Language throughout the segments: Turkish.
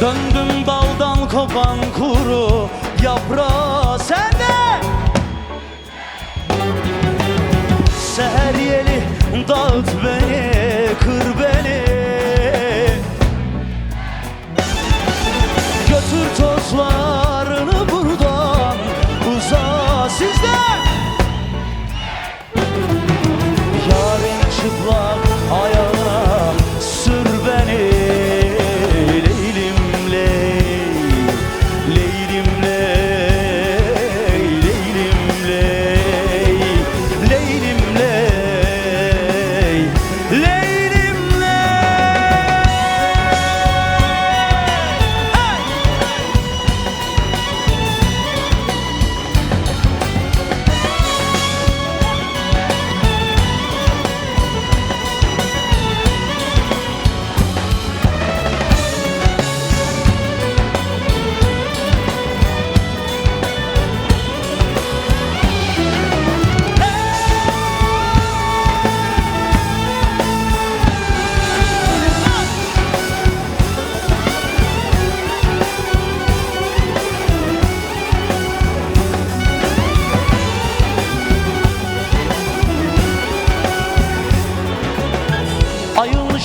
Döndüm daldan kopan kuru yaprağı. Sende Seher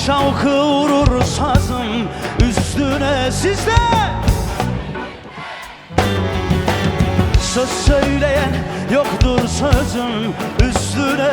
şavkı vurur sazım üstüne sizde. Söz söyleyen yoktur sözüm üstüne